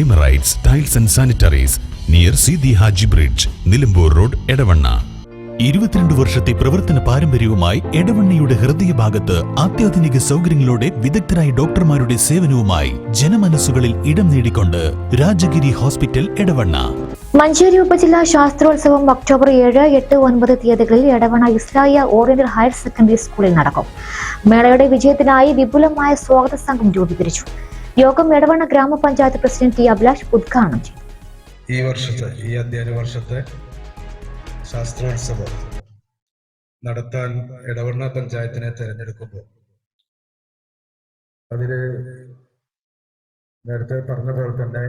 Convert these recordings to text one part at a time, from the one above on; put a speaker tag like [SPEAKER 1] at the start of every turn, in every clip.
[SPEAKER 1] Emirates tiles and sanitaries near Sidi Haji bridge Nilambur road Edavanna ഇരുപത്തിരണ്ട് വർഷത്തെ പ്രവർത്തന പാരമ്പര്യവുമായി എടവണ്ണയുടെ ഹൃദയഭാഗത്ത് അത്യാധുനിക സൗകര്യങ്ങളോടെ വിദഗ്ധരായ ഡോക്ടർമാരുടെ സേവനവുമായി ജനമനസ്സുകളിൽ ഇടം നേടിക്കൊണ്ട് രാജഗിരി ഹോസ്പിറ്റൽ എടവണ്ണ.
[SPEAKER 2] മഞ്ചേരി ഉപജില്ലാ ശാസ്ത്രോത്സവം ഒക്ടോബർ ഏഴ് എട്ട് ഒൻപത് തീയതികളിൽ എടവണ ഇസ്ലായ ഓറിയന്റൽ ഹയർ സെക്കൻഡറി സ്കൂളിൽ നടക്കും. മേളയുടെ വിജയത്തിനായി വിപുലമായ സ്വാഗത സംഘം രൂപീകരിച്ചു. യോഗം എടവണ്ണ ഗ്രാമപഞ്ചായത്ത് പ്രസിഡന്റ് ടി അഭിലാഷ് ഉദ്ഘാടനം ചെയ്തു.
[SPEAKER 3] ഈ വർഷത്തെ ഈ അധ്യയന വർഷത്തെ ശാസ്ത്രോത്സവം നടത്താൻ ഇടവണ്ണ പഞ്ചായത്തിനെ തിരഞ്ഞെടുക്കുമ്പോൾ അതിൽ നേരത്തെ പറഞ്ഞ പോലെ തന്നെ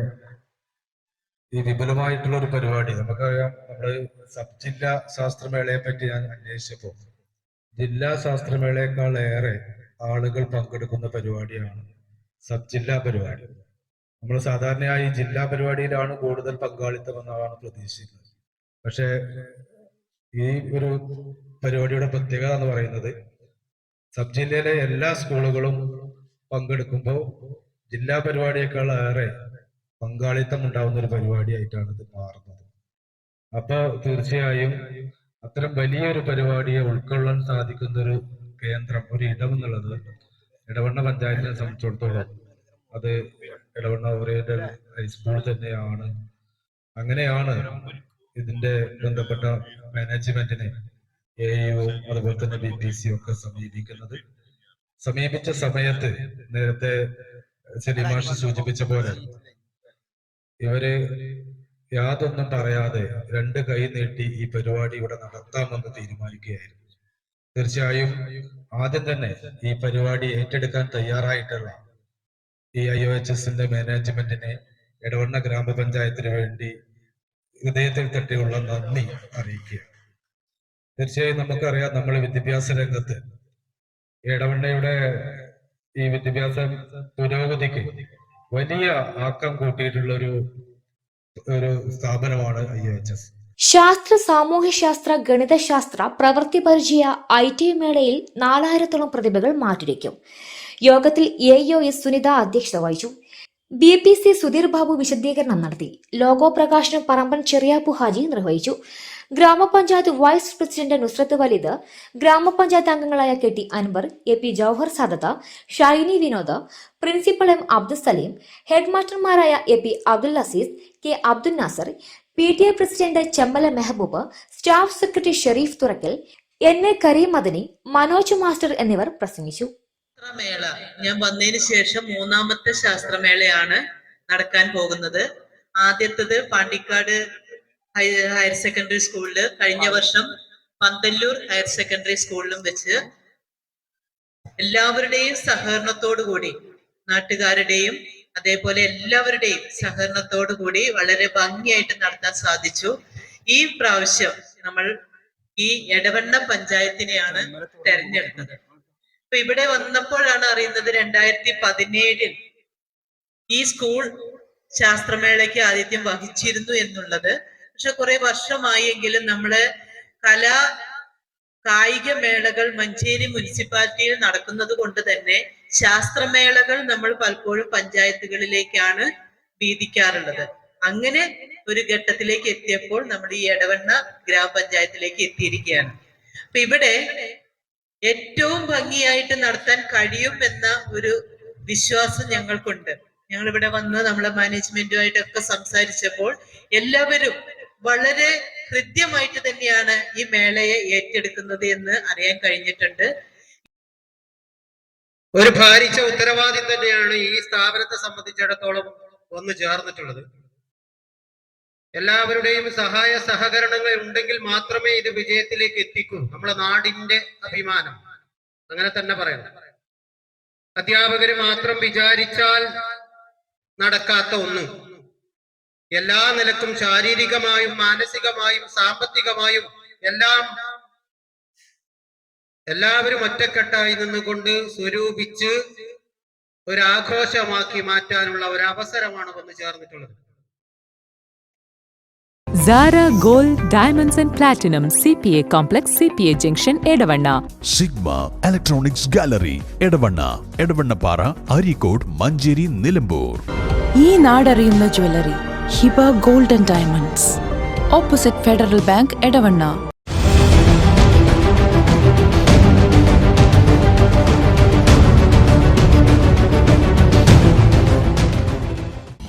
[SPEAKER 3] ഈ വിപുലമായിട്ടുള്ള ഒരു പരിപാടി നമുക്കറിയാം നമ്മൾ സബ് ജില്ലാ ശാസ്ത്രമേളയെ പറ്റി ഞാൻ അന്വേഷിച്ചപ്പോൾ ജില്ലാ ശാസ്ത്രമേളയേക്കാൾ ഏറെ ആളുകൾ പങ്കെടുക്കുന്ന പരിപാടിയാണ് സബ് ജില്ലാ പരിപാടി. നമ്മൾ സാധാരണയായി ജില്ലാ പരിപാടിയിലാണ് കൂടുതൽ പങ്കാളിത്തം എന്നാണ് പ്രതീക്ഷിക്കുന്നത്. പക്ഷേ ഈ ഒരു പരിപാടിയുടെ പ്രത്യേകത എന്ന് പറയുന്നത് സബ് ജില്ലയിലെ എല്ലാ സ്കൂളുകളും പങ്കെടുക്കുമ്പോൾ ജില്ലാ പരിപാടിയേക്കാൾ ഏറെ പങ്കാളിത്തം ഉണ്ടാവുന്ന ഒരു പരിപാടിയായിട്ടാണ് ഇത് മാറുന്നത്. അപ്പൊ തീർച്ചയായും അത്തരം വലിയൊരു പരിപാടിയെ ഉൾക്കൊള്ളാൻ സാധിക്കുന്ന ഒരു കേന്ദ്രം ഒരു ഇടം എന്നുള്ളത് ഇടവണ്ണ പഞ്ചായത്തിനെ സംബന്ധിച്ചിടത്തോളം അത് ഇടവണ്ണ ഓറിയന്റൽ ഹൈസ്കൂൾ തന്നെയാണ്. അങ്ങനെയാണ് ഇതിന്റെ ബന്ധപ്പെട്ട മാനേജ്മെന്റിനെ എ യും അതുപോലെ തന്നെ ബി പി സി ഒക്കെ സമീപിക്കുന്നത്. സമീപിച്ച സമയത്ത് നേരത്തെ സെലിമാഷ് സൂചിപ്പിച്ച പോലെ ഇവർ യാതൊന്നും പറയാതെ രണ്ട് കൈ നീട്ടി ഈ പരിപാടി ഇവിടെ നടത്താമെന്ന് തീരുമാനിക്കുകയായിരുന്നു. തീർച്ചയായും ആദ്യം തന്നെ ഈ പരിപാടി ഏറ്റെടുക്കാൻ തയ്യാറായിട്ടുള്ള ഈ ഐ ഒ എച്ച് എസിന്റെ മാനേജ്മെന്റിനെ ഇടവണ്ണ ഗ്രാമപഞ്ചായത്തിന് വേണ്ടി ഹൃദയത്തിൽ തട്ടിയുള്ള നന്ദി അറിയിക്കുക. തീർച്ചയായും നമുക്കറിയാം നമ്മൾ വിദ്യാഭ്യാസ രംഗത്ത് ഇടവണ്ണയുടെ ഈ വിദ്യാഭ്യാസ പുരോഗതിക്ക് വലിയ ആക്കം കൂട്ടിയിട്ടുള്ള ഒരു ഒരു സ്ഥാപനമാണ് ഐ എച്ച് എസ്
[SPEAKER 2] ശാസ്ത്ര സാമൂഹ്യശാസ്ത്ര ഗണിതശാസ്ത്ര പ്രവൃത്തി പരിചയ ഐ ടി മേളയിൽ നാലായിരത്തോളം പ്രതിഭകൾ മാറ്റിരിക്കും യോഗത്തിൽ എ ഒ എസ് സുനിത അധ്യക്ഷത വഹിച്ചു. B P C Sudheer Babu വിശദീകരണം നടത്തി. ലോഗോ പ്രകാശനം പറമ്പൻ ചെറിയാപ്പു ഹാജി നിർവഹിച്ചു. ഗ്രാമപഞ്ചായത്ത് വൈസ് പ്രസിഡന്റ് നുസ്രത്ത് വലിദ് ഗ്രാമപഞ്ചായത്ത് അംഗങ്ങളായ K T Anvar A P Jouhar Sadath Shiny Vinod principal M Abdul Saleem head മാസ്റ്റർമാരായ A P Abdul Azeez K Abdul Nasar P T A president Chemmala Mehaboob staff secretary Shereef Thurakkal N A Kareem Madani Manoj master എന്നിവർ പ്രസംഗിച്ചു.
[SPEAKER 4] ശാസ്ത്രമേള. ഞാൻ വന്നതിന് ശേഷം മൂന്നാമത്തെ ശാസ്ത്രമേളയാണ് നടക്കാൻ പോകുന്നത്. ആദ്യത്തത് Pandikkad higher secondary സ്കൂളിൽ കഴിഞ്ഞ വർഷം പന്തല്ലൂർ ഹയർ സെക്കൻഡറി സ്കൂളിലും വെച്ച് എല്ലാവരുടെയും സഹകരണത്തോടു കൂടി നാട്ടുകാരുടെയും അതേപോലെ എല്ലാവരുടെയും സഹകരണത്തോടു കൂടി വളരെ ഭംഗിയായിട്ട് നടത്താൻ സാധിച്ചു. ഈ പ്രാവശ്യം നമ്മൾ ഈ എടവണ്ണ പഞ്ചായത്തിനെയാണ് തെരഞ്ഞെടുത്തത്. അപ്പൊ ഇവിടെ വന്നപ്പോഴാണ് അറിയുന്നത് രണ്ടായിരത്തി പതിനേഴിൽ ഈ സ്കൂൾ ശാസ്ത്രമേളയ്ക്ക് ആതിഥ്യം വഹിച്ചിരുന്നു എന്നുള്ളത്. പക്ഷെ കുറെ വർഷമായെങ്കിലും നമ്മൾ കലാ കായിക മേളകൾ മഞ്ചേരി മുനിസിപ്പാലിറ്റിയിൽ നടക്കുന്നത് കൊണ്ട് തന്നെ ശാസ്ത്രമേളകൾ നമ്മൾ പലപ്പോഴും പഞ്ചായത്തുകളിലേക്കാണ് വീതിക്കാറുള്ളത്. അങ്ങനെ ഒരു ഘട്ടത്തിലേക്ക് എത്തിയപ്പോൾ നമ്മൾ ഈ എടവണ്ണ ഗ്രാമപഞ്ചായത്തിലേക്ക് എത്തിയിരിക്കുകയാണ്. അപ്പൊ ഇവിടെ ഏറ്റവും ഭംഗിയായിട്ട് നടത്താൻ കഴിയും എന്ന ഒരു വിശ്വാസം ഞങ്ങൾക്കുണ്ട്. ഞങ്ങൾ ഇവിടെ വന്ന് നമ്മളെ മാനേജ്മെന്റുമായിട്ടൊക്കെ സംസാരിച്ചപ്പോൾ എല്ലാവരും വളരെ ഹൃദ്യമായിട്ട് തന്നെയാണ് ഈ മേളയെ ഏറ്റെടുക്കുന്നത് എന്ന് അറിയാൻ കഴിഞ്ഞിട്ടുണ്ട്.
[SPEAKER 5] ഒരു ഭാരിച്ച ഉത്തരവാദിത്വം തന്നെയാണ് ഈ സ്ഥാപനത്തെ സംബന്ധിച്ചിടത്തോളം വന്നു ചേർന്നിട്ടുള്ളത്. എല്ലാവരുടെയും സഹായ സഹകരണങ്ങൾ ഉണ്ടെങ്കിൽ മാത്രമേ ഇത് വിജയത്തിലേക്ക് എത്തിക്കൂ. നമ്മുടെ നാടിന്റെ അഭിമാനം. അങ്ങനെ തന്നെ പറയണം. അധ്യാപകര് മാത്രം വിചാരിച്ചാൽ നടക്കാത്ത ഒന്നും. എല്ലാ നിലക്കും ശാരീരികമായും മാനസികമായും സാമ്പത്തികമായും എല്ലാം എല്ലാവരും ഒറ്റക്കെട്ടായി നിന്നുകൊണ്ട് സ്വരൂപിച്ച് ഒരാഘോഷമാക്കി മാറ്റാനുള്ള ഒരു അവസരമാണ് വന്നു ചേർന്നിട്ടുള്ളത്.
[SPEAKER 6] Sara gold diamonds and platinum C P A complex C P A junction Edavanna
[SPEAKER 1] Sigma electronics gallery Edavanna Edavannappara Areekode Manjeri Nilambur
[SPEAKER 7] ഈ നാടറിയുന്ന jewellery Hiba golden diamonds opposite Federal Bank Edavanna